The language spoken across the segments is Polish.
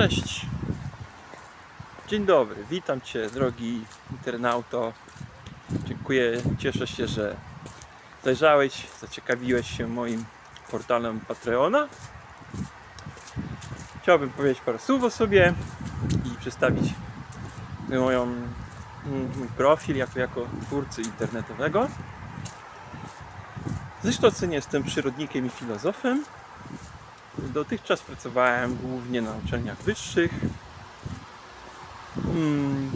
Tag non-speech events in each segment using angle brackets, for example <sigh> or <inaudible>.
Cześć. Dzień dobry, witam Cię drogi internauto. Dziękuję, cieszę się, że zajrzałeś, zaciekawiłeś się moim portalem Patreona. Chciałbym powiedzieć parę słów o sobie i przedstawić moją, mój profil jako, jako twórcy internetowego. Z wykształcenia jestem przyrodnikiem i filozofem. Dotychczas pracowałem głównie na uczelniach wyższych. Mm.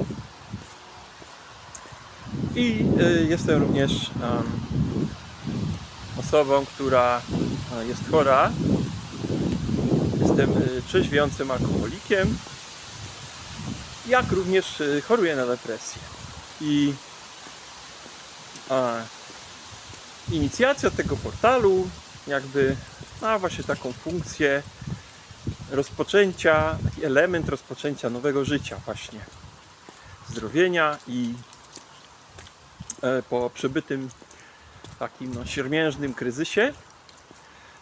I y, jestem również osobą, która e, jest chora. Jestem y, trzeźwiącym alkoholikiem, jak również y, choruję na depresję. I inicjacja tego portalu jakby ma właśnie taką funkcję rozpoczęcia, taki element rozpoczęcia nowego życia właśnie. Zdrowienia i e, po przebytym takim no, siermiężnym kryzysie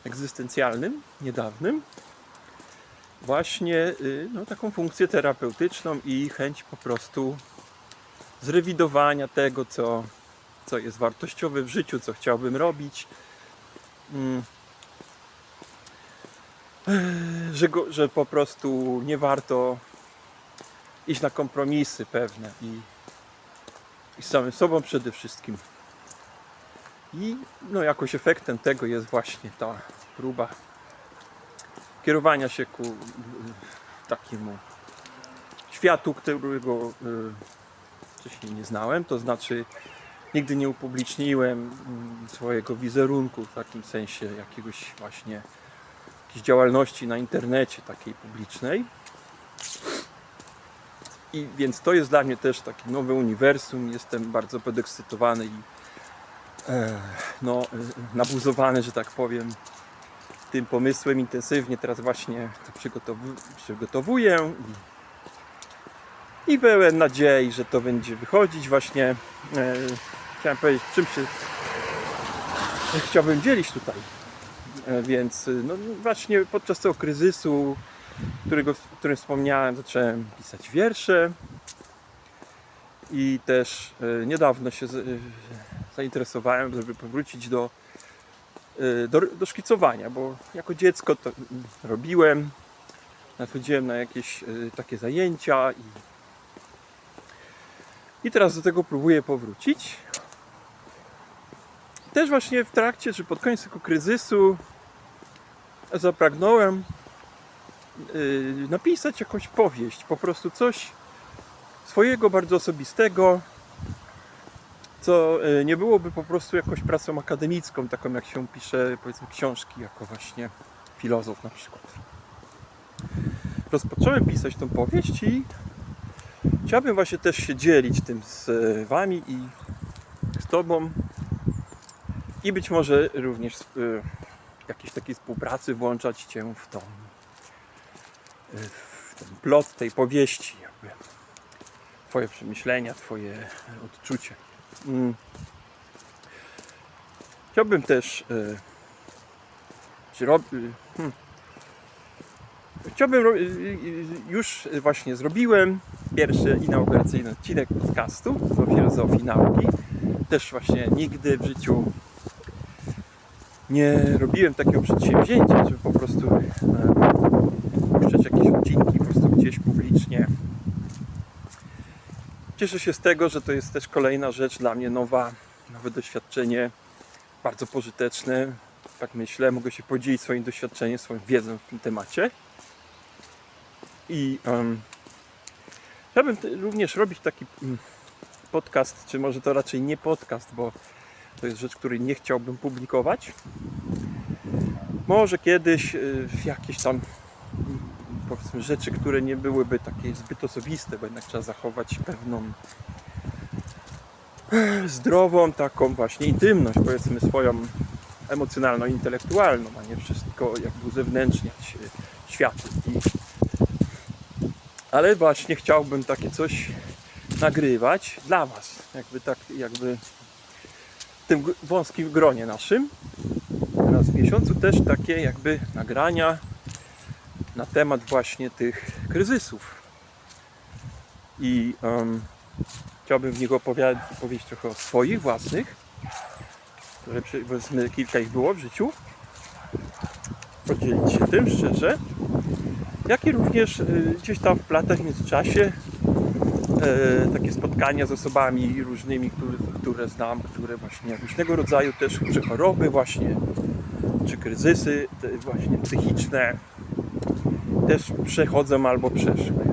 egzystencjalnym, niedawnym, właśnie y, no, taką funkcję terapeutyczną i chęć po prostu zrewidowania tego, co, co jest wartościowe w życiu, co chciałbym robić. <laughs> Że, go, że po prostu nie warto iść na kompromisy pewne i, i z samym sobą przede wszystkim. I no, jakoś efektem tego jest właśnie ta próba kierowania się ku takiemu światu, którego y, wcześniej nie znałem, to znaczy nigdy nie upubliczniłem mm, swojego wizerunku w takim sensie jakiegoś właśnie jakiejś działalności na internecie takiej publicznej. I więc to jest dla mnie też takie nowe uniwersum. Jestem bardzo podekscytowany i e, no, nabuzowany, że tak powiem, tym pomysłem intensywnie. Teraz właśnie to przygotowu- przygotowuję i, i nadziei, że to będzie wychodzić właśnie. E, chciałem powiedzieć, czym się chciałbym dzielić tutaj. E, Więc y, no, właśnie podczas tego kryzysu, którego, o którym wspomniałem, zacząłem pisać wiersze. I też e, niedawno się zainteresowałem, żeby powrócić do, do, do szkicowania, bo jako dziecko to mm, robiłem. Nadchodziłem na jakieś takie zajęcia i, i teraz do tego próbuję powrócić. Też właśnie w trakcie, czy pod koniec tego kryzysu zapragnąłem yy, napisać jakąś powieść, po prostu coś swojego bardzo osobistego, co yy, nie byłoby po prostu jakąś pracą akademicką, taką jak się pisze powiedzmy książki, jako właśnie filozof na przykład. Rozpocząłem pisać tą powieść i chciałbym właśnie też się dzielić tym z e, Wami i z Tobą i być może również y, jakiejś takiej współpracy włączać Cię w tą y, w ten plot tej powieści, jakby Twoje przemyślenia, Twoje odczucie. Mm. Chciałbym też y, rob, y, hmm. Chciałbym, już właśnie zrobiłem pierwszy inauguracyjny odcinek podcastu o filozofii nauki. Też właśnie nigdy w życiu nie robiłem takiego przedsięwzięcia, żeby po prostu e, puszczać jakieś odcinki po prostu gdzieś publicznie. Cieszę się z tego, że to jest też kolejna rzecz dla mnie nowa, nowe doświadczenie, bardzo pożyteczne. Tak myślę, mogę się podzielić swoim doświadczeniem, swoją wiedzą w tym temacie. I em, chciałbym również robić taki mm, podcast, czy może to raczej nie podcast, bo to jest rzecz, której nie chciałbym publikować. Może kiedyś y, jakieś tam powiedzmy rzeczy, które nie byłyby takie zbyt osobiste, bo jednak trzeba zachować pewną eh, zdrową, taką właśnie intymność, powiedzmy swoją emocjonalną, intelektualną, a nie wszystko jakby uzewnętrzniać y, światu. I, ale właśnie chciałbym takie coś nagrywać dla Was, jakby tak, jakby tym wąskim gronie naszym. Raz w miesiącu też takie jakby nagrania na temat właśnie tych kryzysów. I em, chciałbym w nich opowiadać, opowiedzieć trochę o swoich własnych, które powiedzmy kilka ich było w życiu. Podzielić się tym szczerze. Jak i również y, gdzieś tam w latach w międzyczasie takie spotkania z osobami różnymi, które, które znam, które właśnie różnego rodzaju też, czy choroby właśnie, czy kryzysy właśnie psychiczne też przechodzą albo przeszły,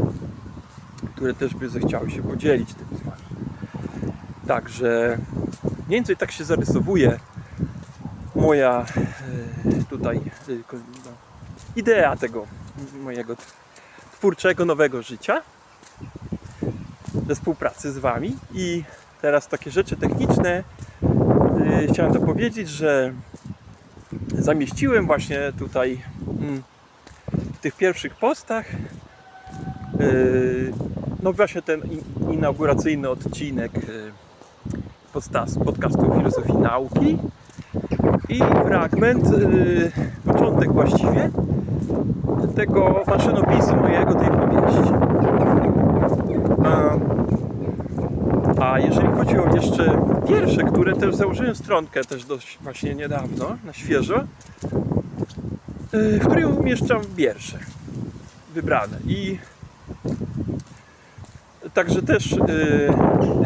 które też by zechciały się podzielić tym z Wami. Także mniej więcej tak się zarysowuje moja e, tutaj e, no, idea tego mojego twórczego nowego życia ze współpracy z Wami. I teraz takie rzeczy techniczne. Yy, chciałem to powiedzieć, że zamieściłem właśnie tutaj mm, w tych pierwszych postach yy, no właśnie ten in- inauguracyjny odcinek podsta- podcastu Filozofii Nauki. I fragment, początek właściwie tego maszynopisu mojego, tej powieści. A, jeżeli chodzi o jeszcze wiersze, które też założyłem stronkę też dość właśnie niedawno, na świeżo, y, w której umieszczam wiersze wybrane i także też y,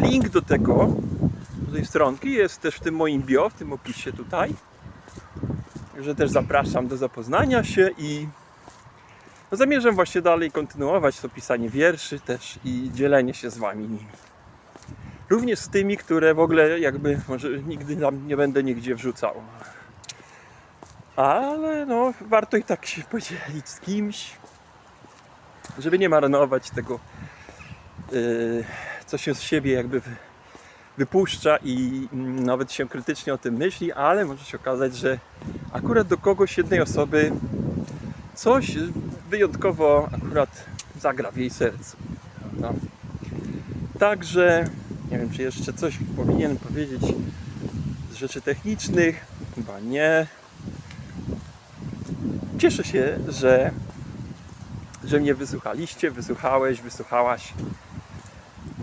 link do tego, do tej stronki jest też w tym moim bio, w tym opisie tutaj. Także też zapraszam do zapoznania się i no zamierzam właśnie dalej kontynuować to pisanie wierszy też i dzielenie się z Wami nimi. Również z tymi, które w ogóle jakby może nigdy tam nie będę nigdzie wrzucał. Ale no warto i tak się podzielić z kimś, żeby nie marnować tego, yy, co się z siebie jakby wy- wypuszcza i mm, nawet się krytycznie o tym myśli, ale może się okazać, że akurat do kogoś jednej osoby coś wyjątkowo akurat zagra w jej sercu. prawda? Także nie wiem, czy jeszcze coś powinienem powiedzieć z rzeczy technicznych. Chyba nie. Cieszę się, że, że mnie wysłuchaliście, wysłuchałeś, wysłuchałaś.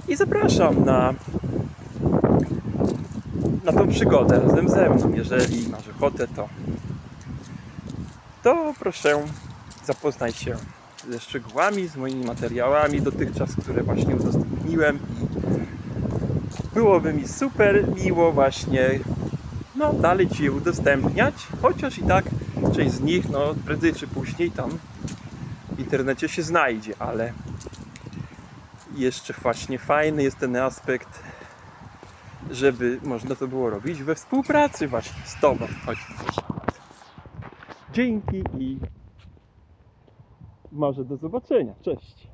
I zapraszam na, na tą przygodę razem ze mną. Jeżeli masz ochotę, to, to proszę zapoznaj się ze szczegółami, z moimi materiałami dotychczas, które właśnie udostępniłem byłoby mi super miło właśnie no dalej Ci je udostępniać, chociaż i tak część z nich no prędzej czy później tam w internecie się znajdzie, ale jeszcze właśnie fajny jest ten aspekt, żeby można to było robić we współpracy właśnie z Tobą. Chodź. Dzięki i może do zobaczenia. Cześć.